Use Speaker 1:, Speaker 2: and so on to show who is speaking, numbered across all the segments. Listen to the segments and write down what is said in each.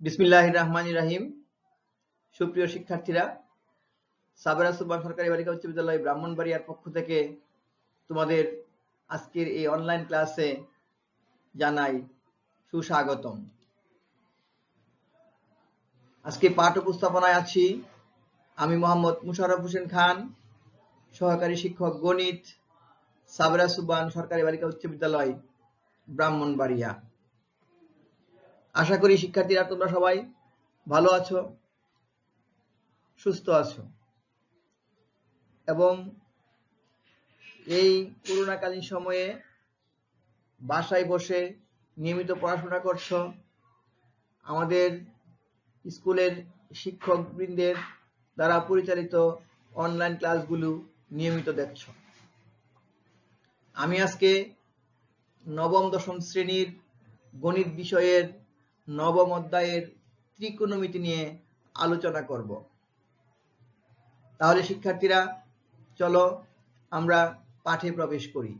Speaker 1: বিসমিল্লাহ রহমান রাহিম। সুপ্রিয় শিক্ষার্থীরা, সাবেরা সুবান সরকারি বালিকা উচ্চ বিদ্যালয় ব্রাহ্মণবাড়িয়ার পক্ষ থেকে তোমাদের আজকের এই অনলাইন ক্লাসে জানাই সুস্বাগতম। আজকে পাঠ উপস্থাপনায় আছি আমি মোহাম্মদ মুশারফ হোসেন খান, সহকারী শিক্ষক গণিত, সাবেরা সুবান সরকারি বালিকা উচ্চ বিদ্যালয় ব্রাহ্মণবাড়িয়া। আশা করি শিক্ষার্থীরা তোমরা সবাই ভালো আছো, সুস্থ আছো। এবং এই করোনাকালীন সময়ে বাসায় বসে নিয়মিত পড়াশোনা করছ, আমাদের স্কুলের শিক্ষক বৃন্দের দ্বারা পরিচালিত অনলাইন ক্লাসগুলো নিয়মিত দেখছ। আমি আজকে নবম, দশম শ্রেণির গণিত বিষয়ের নবম অধ্যায়ের ত্রিকোণমিতি নিয়ে আলোচনা করব। তাহলে শিক্ষার্থীরা, চলো আমরা পাঠে প্রবেশ করি।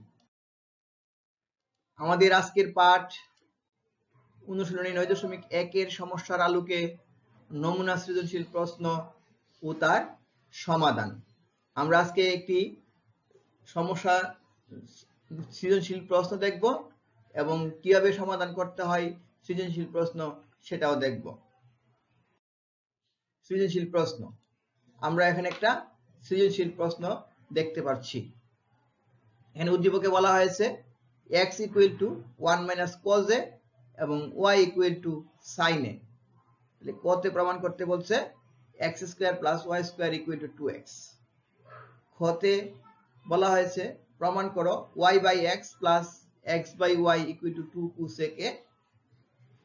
Speaker 1: আমাদের আজকের পাঠ অনুশীলনী নয় দশমিক একের সমস্যার আলোকে নমুনা সৃজনশীল প্রশ্ন ও তার সমাধান। আমরা আজকে একটি সমস্যা সৃজনশীল প্রশ্ন দেখব এবং কীভাবে সমাধান করতে হয় সৃজনশীল প্রশ্ন, সেটাও দেখব। সৃজনশীল প্রশ্ন। আমরা এখানে একটা সৃজনশীল প্রশ্ন দেখতে পাচ্ছি। এখানে উদ্দীপকে বলা হয়েছে, x equal to one minus cos A এবং y equal to sine A তাহলে কতে প্রমাণ করতে বলছে x square plus y square equal to two x খতে বলা হয়েছে, প্রমাণ করো, y by x plus x by y equal to two cosec A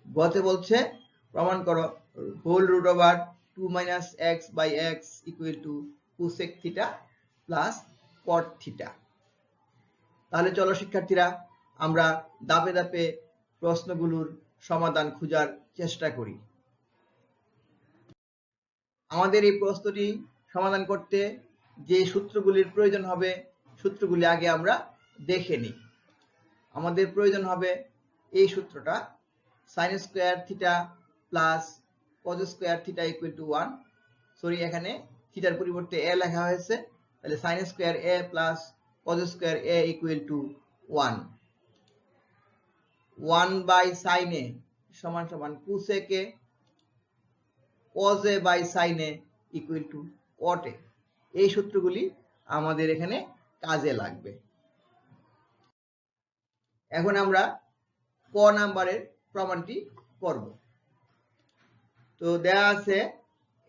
Speaker 1: গতে বলছে, প্রমাণ করো, whole root over two minus x by x equal to cosec theta plus cot theta. তাহলে চলো শিক্ষার্থীরা, আমরা দাপে দাপে প্রশ্নগুলোর সমাধান খোঁজার চেষ্টা করি। আমাদের এই প্রশ্নটি সমাধান করতে যে সূত্রগুলির প্রয়োজন হবে, সূত্রগুলি আগে আমরা দেখে নিই। আমাদের প্রয়োজন হবে এই সূত্রটা sine square theta plus cos square theta equal to one sorry এখানে থিটার পরিবর্তে এ লেখা হয়েছে। তাহলে sine square A plus cos square A equal to one one by sine A সমান সমান কুসেকে A by sine A equal to cot এই সূত্রগুলি আমাদের এখানে কাজে লাগবে। এখন আমরা ক নাম্বারের প্রমাণটি করব। তো দেয়া আছে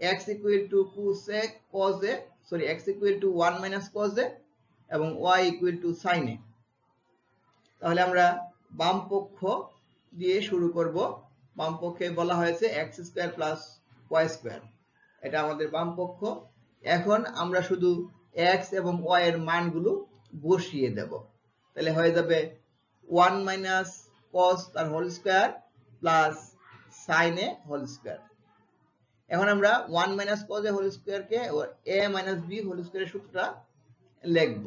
Speaker 1: x equal to cosec cos a sorry x equal to 1 minus cos a এবং y equal to sin a তাহলে আমরা বাম পক্ষ দিয়ে শুরু করব। বাম পক্ষে বলা হয়েছে x square plus y square এটা আমাদের বাম পক্ষ। এখন আমরা শুধু x এবং y এর মানগুলো বসিয়ে দেব। তাহলে হয়ে যাবে 1 মাইনাস cos তার whole square plus sin a whole square এখন আমরা 1 minus cos a whole square K a b whole স্কয়ারের সূত্রটা লিখব।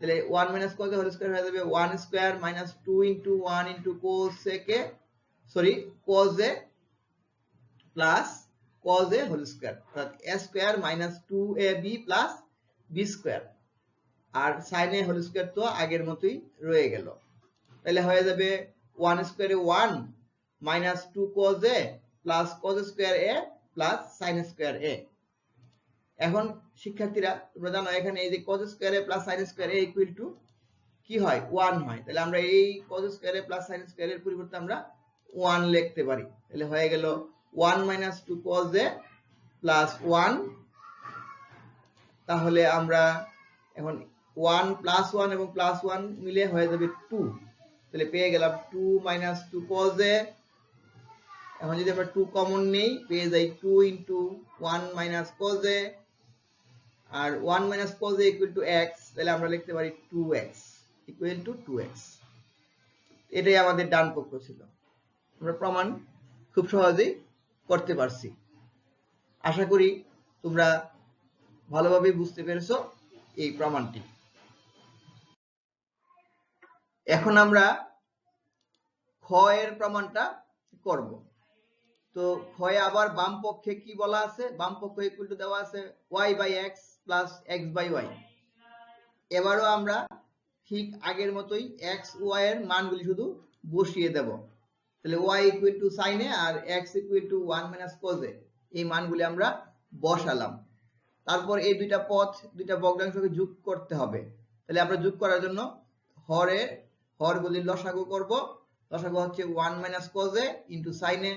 Speaker 1: তাহলে 1 minus cos a whole square হয়ে যাবে 1 square minus 2 into 1 into cos a K sorry cos a plus cos a whole square অর্থাৎ a square minus 2ab plus b square R sin a whole square তো আগের মতোই রয়ে গেল। তাহলে হয়ে যাবে 1 স্কয়ারে 1 minus 2 cos a plus cos square a plus sin square a এখন শিক্ষার্থীরা, তোমরা জানো এখানে এই যে cos square a plus sin square a equal to কি হয়? 1 হয়। তাহলে আমরা এই cos square a plus sin square এর পরিবর্তে আমরা 1 লিখতে পারি। তাহলে হয়ে গেল 1 মাইনাস 2 cos a প্লাস 1 তাহলে আমরা এখন 1 প্লাস 1 এবং প্লাস 1 মিলে হয়ে যাবে 2 তাহলে পেয়ে গেলাম 2 মাইনাস 2 cos a এখন যদি আমরা 2 কমন নেই, পেয়ে যাই 2 ইনটু 1 মাইনাস cos a আর 1 minus cos a equal to x, তাহলে আমরা লিখতে পারি 2x ইকুয়াল টু 2x এটাই আমাদের ডান পক্ষ ছিল। আমরা প্রমাণ খুব সহজেই করতে পারছি। আশা করি তোমরা ভালোভাবে বুঝতে পেরেছ এই প্রমাণটি। এখন আমরা খ এর প্রমাণটা করব। তো ক্ষয়ে আবার বাম পক্ষে কি বলা আছে? বাম পক্ষ ইকুয়াল টু দেওয়া আছে y by x plus x by y এবারও আমরা ঠিক আগের মতোই এক্স ওয়াই এর মানগুলি শুধু বসিয়ে দেব। তাহলে ওয়াই ইকুয়াল টু সাইনে আর x equal to one minus কোজে এই মানগুলি আমরা বসালাম। তারপর এই দুইটা পথ, দুইটা ভগ্নাংশকে যোগ করতে হবে। তাহলে আমরা যোগ করার জন্য হরে হরগুলি লসাগু করব। লসাগু হচ্ছে ওয়ান মাইনাস কোজে ইন্টু সাইনে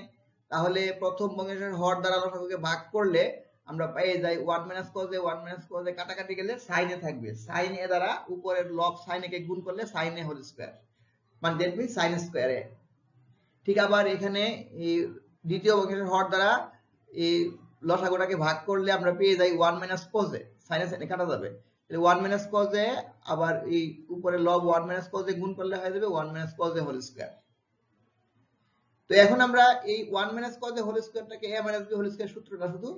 Speaker 1: তাহলে প্রথম ভগ্নাংশের হর দ্বারা লসাগুকে ভাগ করলে আমরা পেয়ে যাই ওয়ান মাইনাস কোজে ওয়ান মাইনাস কোজে কাটাকাটি গেলে সাইনে থাকবে। সাইন এ দ্বারা উপরের লব সাইন কে গুণ করলে সাইন হোল স্কয়ার মানে দ্যাট মিন্স সাইন স্কয়ার ঠিক আবার এখানে এই দ্বিতীয় ভগ্নাংশের হর দ্বারা এই লসাগুটাকে ভাগ করলে আমরা পেয়ে যাই ওয়ান মাইনাস কোজে সাইনে সাইনে কাটা যাবে। আবার এই উপরে গুণ করলে হয়ে যাবে হোল তো এখন আমরা এই হোল হোল সূত্রটা শুধু,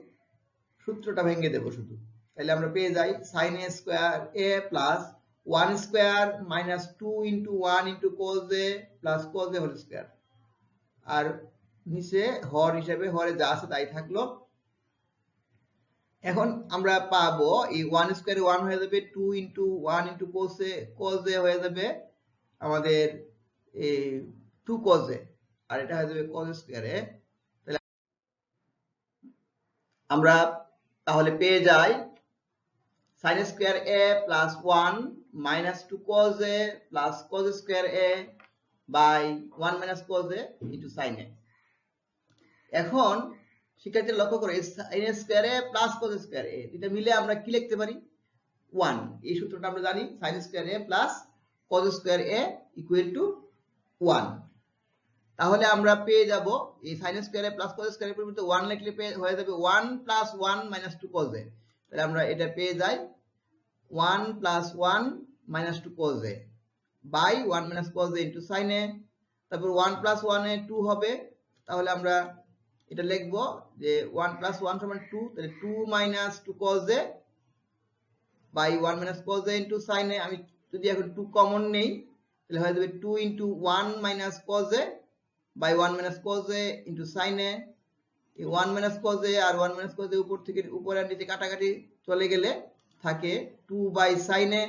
Speaker 1: সূত্রটা ভেঙে শুধু। তাহলে আমরা পেয়ে যাই sine square A plus one square minus two into one into A plus A whole আর নিচে হর হিসেবে হরে যা আছে তাই থাকল এখন আমরা পাবো, এই ওয়ান স্কয়ারে ওয়ান হয়ে যাবে two into one into A cos হয়ে যাবে আমাদের এই টু কোজ আর এটা হয়ে যাবে কোজ স্কয়ারে আমরা তাহলে পেয়ে যাই sine square A plus one minus two cos A plus cos square A by one minus cos A into sine A এখন শিক্ষার্থী লক্ষ্য করে sine square A plus cos square A. এটা মিলে আমরা কি লিখতে পারি? ওয়ান এই সূত্রটা আমরা জানি sine square A plus cos square A equal to one তাহলে আমরা পেয়ে যাব, এই সাইন স্কোয়ারে প্লাস কজ স্কোয়ারের পরিবর্তে 1 লিখলে হয়ে যাবে 1 প্লাস 1 মাইনাস 2 কজ এ তাহলে আমরা এটা পেয়ে যাই 1 plus 1 minus 2 cos A by 1 minus cos A into sine A তারপর 1 প্লাস 1 এ 2 হবে, তাহলে আমরা এটা লিখব যে 1 প্লাস 1 সমান 2 তাহলে 2 minus 2 cos A by 1 minus cos A A আমি যদি এখন 2 কমন নেই, তাহলে হয়ে যাবে 2 into 1 minus cos A by one minus cos A into A one minus A R one minus cos A উপর থেকে উপরে আর নিচে কাটাকাটি চলে গেলে থাকে two by sine A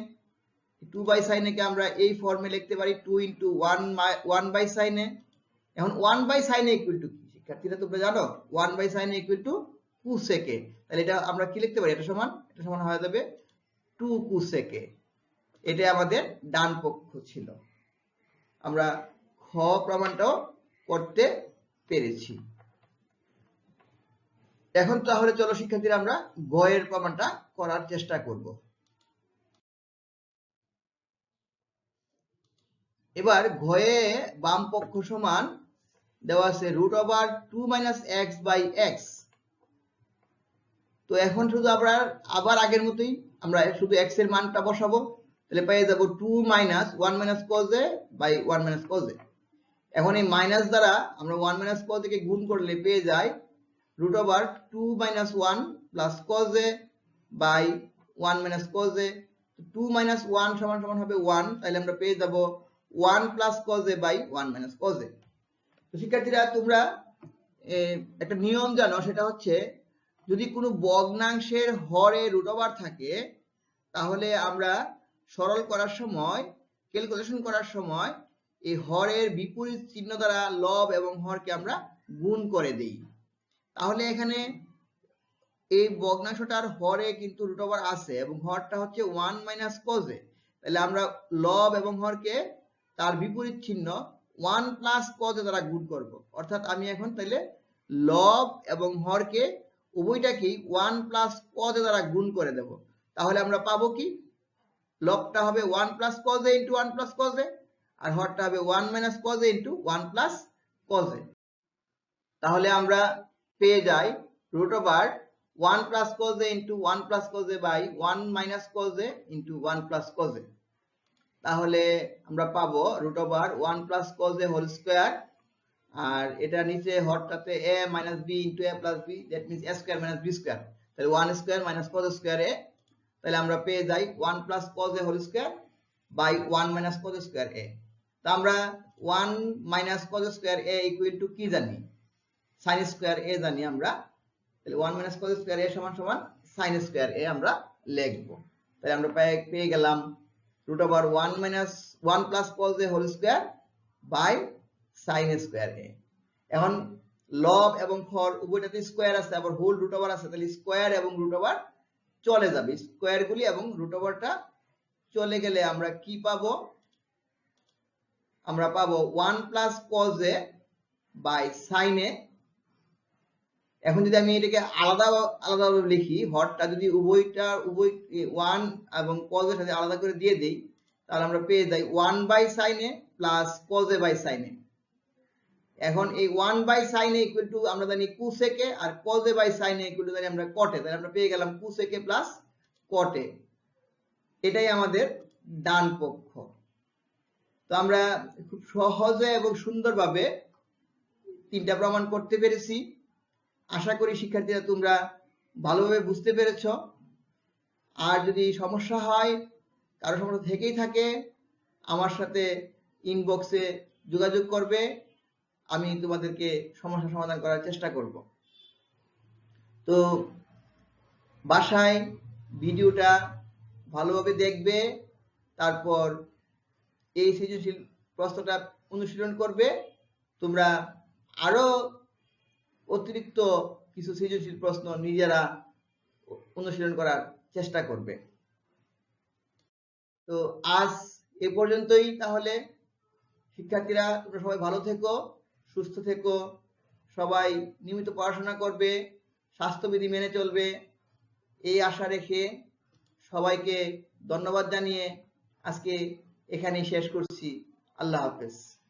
Speaker 1: two by sine কে আমরা এই ফর্মে লিখতে পারি two into one one by sine A এখন one by sine A equal to শিক্ষার্থীরা তোমরা জানো? One by sine equal to কুসেকে তাহলে এটা আমরা কি লিখতে পারি? এটা সমান? এটা সমান হয়ে যাবে টু কুসেকে এটা আমাদের ডান পক্ষ ছিল। আমরা খ প্রমাণটাও করতে পেরেছি। এখন তাহলে চলো শিক্ষার্থীরা, আমরা গয়ের প্রমাণটা করার চেষ্টা করব। এবার ঘয়ে বাম পক্ষ সমান দেওয়া আছে root over two minus x by x তো এখন শুধু আমরা আবার আগের মতোই আমরা শুধু এক্সের মানটা বসাবো, তাহলে পেয়ে যাব two minus one minus cos by one minus cos এখন এই মাইনাস দ্বারা আমরা ওয়ান মাইনাস কজ থেকে গুণ করলে পেয়ে যাই root over two minus one plus cos by one minus cos two minus one সমান সমান হবে ওয়ান তাহলে আমরা পেয়ে যাব one plus cos by one minus cos তো শিক্ষার্থীরা, তোমরা একটা নিয়ম জানো, সেটা হচ্ছে যদি কোনো ভগ্নাংশের হরে রুট ওভার থাকে, তাহলে আমরা সরল করার সময় ক্যালকুলেশন করার সময় এই হরের বিপরীত চিহ্ন দ্বারা লব এবং হরকে আমরা গুণ করে দেই। তাহলে এখানে এই ভগ্নাংশটার হরে কিন্তু রুট ওভার আছে এবং হরটা হচ্ছে ওয়ান মাইনাস কজে তাহলে আমরা লব এবং হরকে তার বিপরীত চিহ্ন ওয়ান প্লাস কজে দ্বারা গুণ করব। অর্থাৎ আমি এখন তাহলে লব এবং হরকে উভয়টাকেই ওয়ান প্লাস কজে দ্বারা গুণ করে দেব। তাহলে আমরা পাবো কি? লবটা হবে one plus cos A into one plus cos A আর হরটা হবে one minus cos A into one plus cos A তাহলে আমরা পেয়ে যাই root over one plus cos A into one plus cos A by one minus cos A into one plus cos A তাহলে আমরা পাবো root over one plus cos A whole square আর এটা নিচে হরটাতে A minus B into A plus B that means A square minus B square তাহলে one square minus cos square A তাহলে আমরা পেয়ে যাই one plus cos A whole square by one minus cos square A তো আমরা one minus cos square A equal to কি জানি? Sine square এ জানি আমরা। তাহলে one minus cos square A সমান সমান সাইন স্কোয়ার এ আমরা লিখব। তাহলে আমরা পেয়ে গেলাম root over one minus one plus cos A whole square by sine square A এখন লব এবং হর উভয়টাতে স্কোয়ার আছে, আবার হোল রুট ওভার আছে, তাহলে স্কোয়ার এবং রুট ওভার চলে যাবে। স্কোয়ার গুলি এবং রুট ওভারটা চলে গেলে আমরা কি পাবো? আমরা পাবো one plus cos A by sine A এখন যদি আমি এটাকে আলাদা, আলাদাভাবে লিখি, হরটা যদি উভয়টা, উভয় ওয়ান এবং কজ এর সাথে আলাদা করে দিয়ে দেই, তাহলে আমরা পেয়ে যাই one by sine plus cos by sine এখন এই one by sine equal to আমরা জানি কুসেকে আর cos by sine equal to জানি আমরা কটে তাহলে আমরা পেয়ে গেলাম কুসেকে প্লাস কটে এটাই আমাদের ডান পক্ষ। তো আমরা খুব সহজে এবং সুন্দরভাবে তিনটা প্রমাণ করতে পেরেছি। আশা করি শিক্ষার্থীরা তোমরা ভালোভাবে বুঝতে পেরেছ। আর যদি সমস্যা হয়, কারও সমস্যা থেকেই থাকে, আমার সাথে ইনবক্সে যোগাযোগ করবে। আমি তোমাদেরকে সমস্যা সমাধান করার চেষ্টা করব। তো বাসায় ভিডিওটা ভালোভাবে দেখবে, তারপর এই সৃজনশীল প্রশ্নটা অনুশীলন করবে। তোমরা আরও অতিরিক্ত কিছু সৃজনশীল প্রশ্ন নিজেরা অনুশীলন করার চেষ্টা করবে। তো আজ এ পর্যন্তই, তাহলে। শিক্ষার্থীরা, তোমরা সবাই ভালো থেকো, সুস্থ থেকো। সবাই নিয়মিত পড়াশোনা করবে, স্বাস্থ্যবিধি মেনে চলবে। এই আশা রেখে সবাইকে ধন্যবাদ জানিয়ে আজকে এখানেই শেষ করছি। আল্লাহ হাফেজ।